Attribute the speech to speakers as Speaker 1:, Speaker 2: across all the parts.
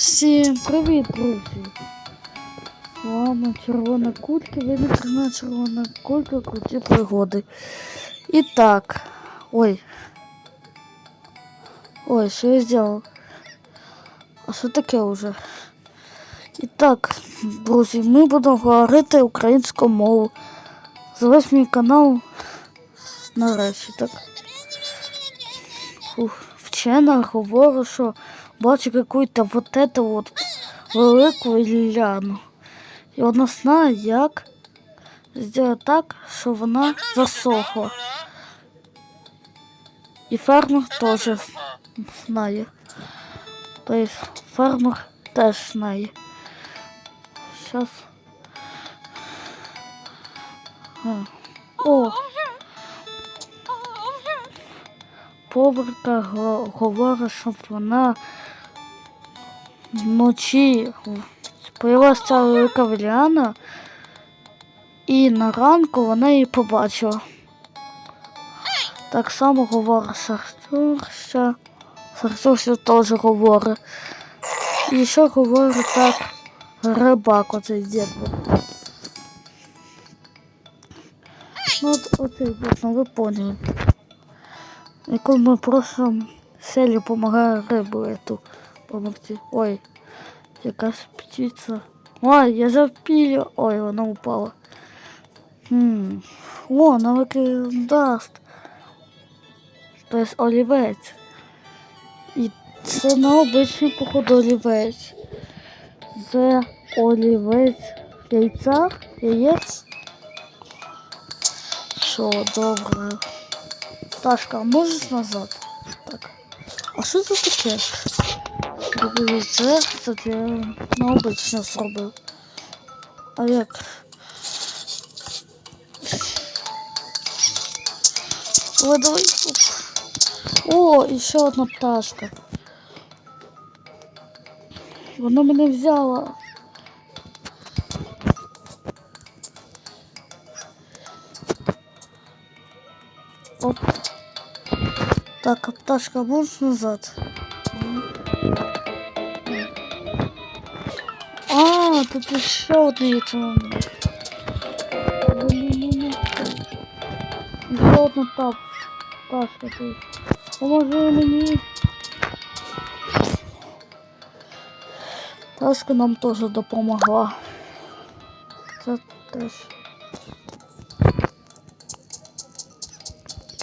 Speaker 1: Всім привіт, друзі! Вами червона кулька, ви на каналі червона кулька, круті пригоди. І так. Ой. Ой, що я зробив? А що таке вже? І так, друзі, ми будемо говорити українську мову. Залиш мій канал нарешті, так? Фух, вчена говорить, що бачу какую-то вот эту вот велику ляну. І вона знає, як зробити так, щоб вона засохла. І фермер теж знає. Тобто фермер теж знає. Сейчас. О! Поварка го- говорить, щоб вона вночі ця велика віляна, і на ранку вона її побачила. Так само говорить Сартурся. Сартурся теж говорить. І ще говорить так рибак оцей дід. Ну, от оцей ну ви поняли. Яку ми просто селі допомагає рибу эту помогти. Ой, якась птиця. Ой, я запілю. Ой, вона упала. Хм. О, навики даст. Тобто олівець. І це на обичний, походу, олівець. Це олівець яйця, яєць. Що, добре. Ташка, а можеш назад? Так. А це таке? Дивіться, це я на обично зробив. А як? Ой, давай. О, і ще одна пташка. Вона мене взяла. Так, а пташка, можеш назад? А, тут еще одне яйцо. Ну-ну-ну-ну. Ще одна тап. Пташка тут. Поможи мені. Пташка нам теж допомогла. Це теж.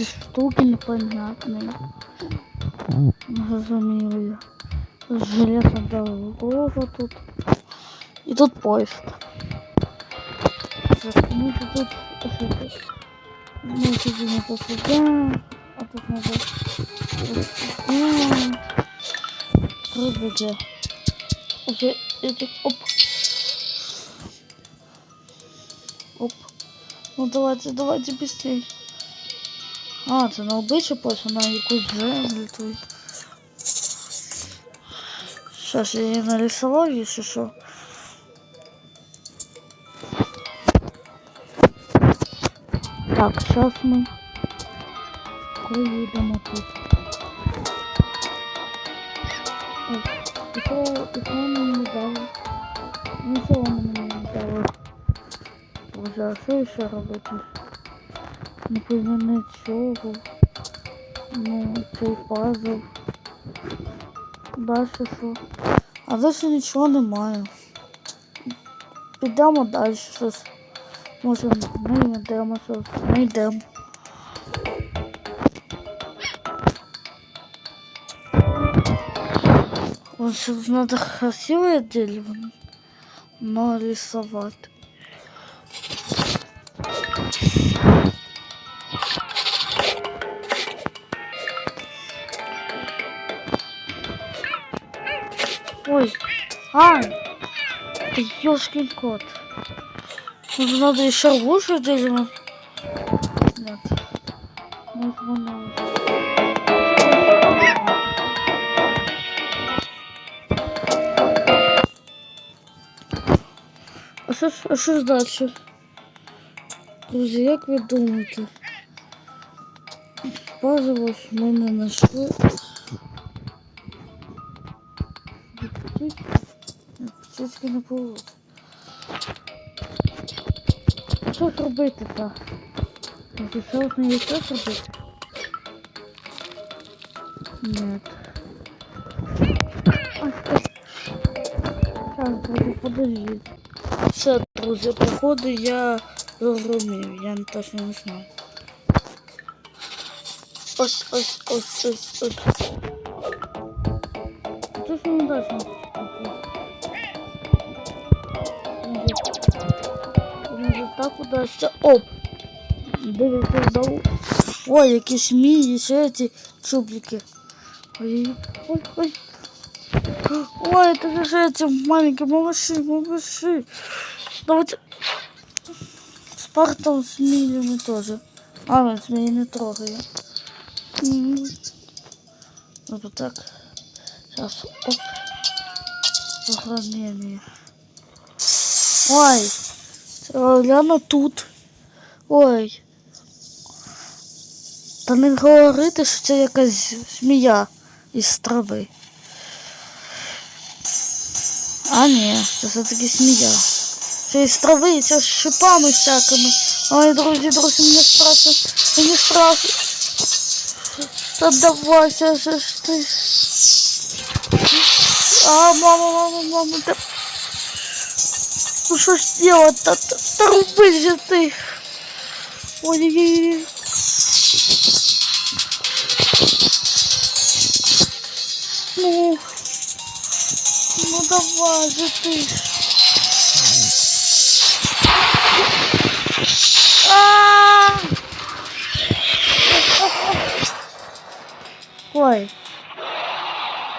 Speaker 1: Ці штуки непонятні. Не Зрозуміло. Железна дорога тут. І тут поїзд. Так, ну що тут ошибка. Ну, сидимо тут сюди, а тут надо ось сюди. Прибуде. Уже это оп. Оп. Ну давайте, давайте быстрей. А, це на обличчя пошла на якусь землю тут. Сейчас я її нарисував, якщо що. Так, сейчас ми приїдемо тут. Що, мені не дали? Нічого мені не дали. А що ще робити? Не пойму нічого. Ну, цей пазл. Дальше що? А дальше нічого немає. Підемо далі щось. Може ми йдемо щось. Ми йдемо. Вот сейчас надо красивое дерево нарисовать. А, ёшкин кот. Может, надо еще лучше дерево? Нет. Ну, вон А що, а що ж далі? Друзі, як ви думаєте? Базово ми не знайшли. Птички не пливуть. Що ж робити то? Написав на яйцо робити? Нет. Ой, ой. Так, друзі, подождіть. Все, друзі, походу я зрозумів, я точно не знаю. Ось, ось, ось, ось, ось. Це ж не дальше. так удасться. Оп! Дивіться знову. Ой, які змії, ще ці чублики. Ой, ой, ой. Ой, это же эти маленькие малыши, малыши. Давайте. Спартан с милями тоже. А, он змеи не трогаю. М. Ну, Вот так. Сейчас, оп. Сохранение. Ой. Гляну тут. Ой. Та не говорити, що це якась змія із трави. А ні, це все-таки змія. Це із трави, це з шипами всякими. Ой, друзі, друзі, мені страшно. Мені страшно. Та давайся ж ти. А, мама, мама, мама, та... Ну что ж делать-то? Трубы же ты. Ой-ой-ой. Ну. Ну давай же ты. А! Ой.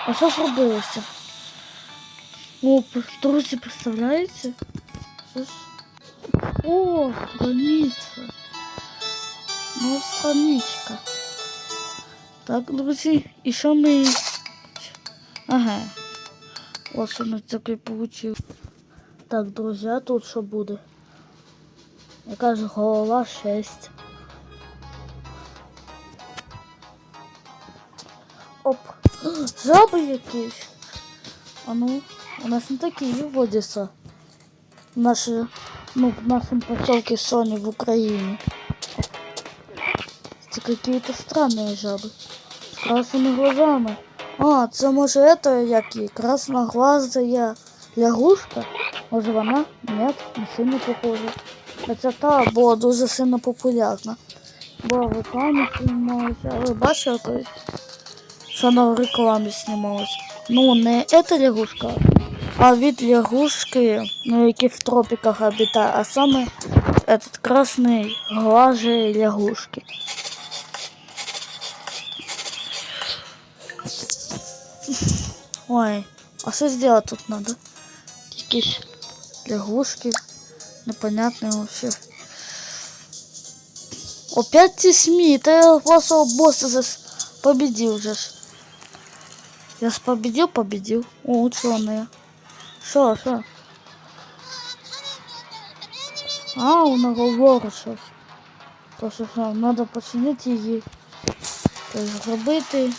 Speaker 1: А что зробилося? Ну, друзі, представляете? О, страниця. Ну, страничка. Так, друзі, і що ми... Ага. Ось що ми таке получив. Так, друзі, а тут що буде? Яка ж голова 6. Оп. Жаби якісь. А ну, у нас не такі водяться Наші, ну, в нашем поселке Сони в Украине. Это какие-то странные жабы. С красными глазами. А, це може это як її? Красноглазая лягушка? Може вона? Нет, не сильно похожа. Хоча та була дуже сильно популярна. Була в рекламі знімалася. А ви бачили колись? Що вона в рекламі знімалася? Ну, не эта лягушка, а від лягушки, ну, які в тропіках обитає, а саме этот красний глажі лягушки. Ой, а що сделать тут надо? Якісь лягушки. Непонятные вообще. Опять ці СМИ, та я вашого босса зас победил же. ж. Я ж победил, победил. О, ученые. Що, що? А, у наговору щось. То що, що, надо починити її. Тобто зробити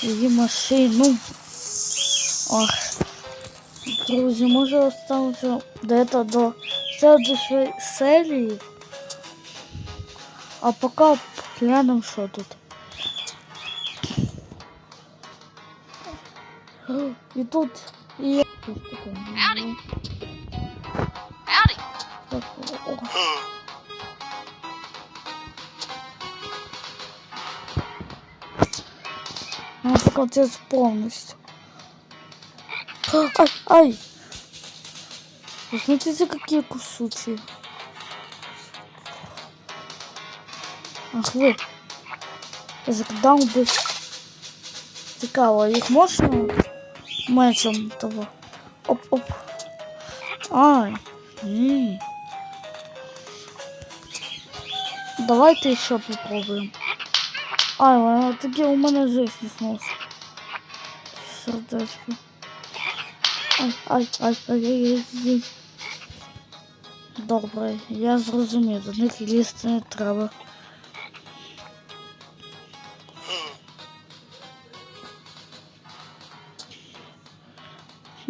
Speaker 1: її машину. Ох. Друзі, може остався до этого до следующей серії. А пока глянем, що тут. І тут і
Speaker 2: Howdy. Howdy.
Speaker 1: Так, о. Надо прокатиться полностью. Ай, ай! Вы смотрите, какие кусучие. Ах ви. Я закидав би. Цікаво, їх можна мечем того. Оп-оп. Ай. Ні. Давайте ще попробуємо. Ай, вона таки у мене жизнь снос. Сердечко. Ай, ай, ай, ай, ай, ай, ай. Добре, я зрозумів, до них лізти не треба.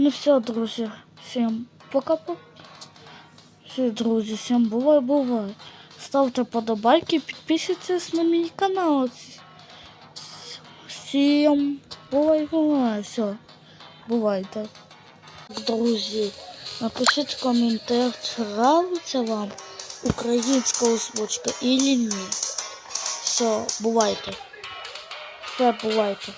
Speaker 1: Ну все, друзі. Всім пока-пока. Все, друзі, всім бувай, бувай. Ставте подобайки, підписуйтесь на мій канал. Всім бувай, бувай. Все, бувайте. Друзі, напишіть в коментарях, чи нравиться вам українська озвучка или ні. Все, бувайте. Все, бувайте.